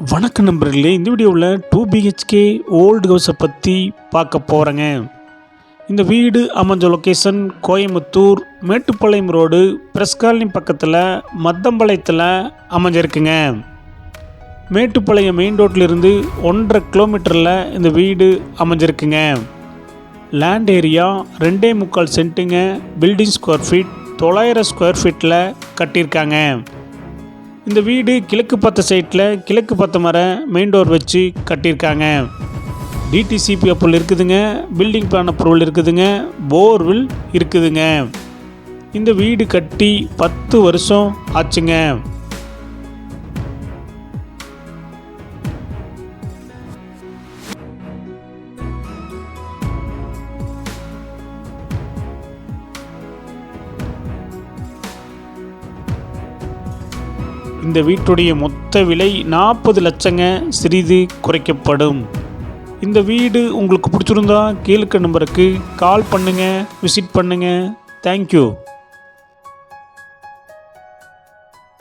வணக்கம் நண்பர்களே இந்த வீடியோவில் டூ பிஹெச்கே ஓல்டு ஹவுஸை பற்றி பார்க்க போகிறேங்க இந்த வீடு அமைஞ்ச location Coimbatore Mettupalayam road press colony பக்கத்தில் மத்தம்பாளையத்தில் அமைஞ்சிருக்குங்க. மேட்டுப்பாளையம் மெயின் ரோட்டிலிருந்து ஒன்றரை கிலோமீட்டரில் இந்த வீடு அமைஞ்சிருக்குங்க. லேண்ட் ஏரியா ரெண்டே முக்கால் சென்ட்டுங்க பில்டிங் ஸ்கொயர் ஃபீட் தொள்ளாயிரம் ஸ்கொயர் ஃபீட்டில் கட்டியிருக்காங்க. இந்த வீடு கிழக்கு பார்த்த சைட்டில் கிழக்கு பத்த மர மெயின் டோர் வச்சு கட்டியிருக்காங்க. டிடிசிபி அப்புள் இருக்குதுங்க. பில்டிங் பிளான் அப்ரூவல் இருக்குதுங்க. போர்வில் இருக்குதுங்க. இந்த வீடு கட்டி பத்து வருஷம் ஆச்சுங்க. இந்த வீட்டுடைய மொத்த விலை நாற்பது லட்சங்க சிறிது குறைக்கப்படும். இந்த வீடு உங்களுக்கு பிடிச்சிருந்தா கீழ்க்க நம்பருக்கு கால் பண்ணுங்கள் விசிட் பண்ணுங்கள் தேங்க்யூ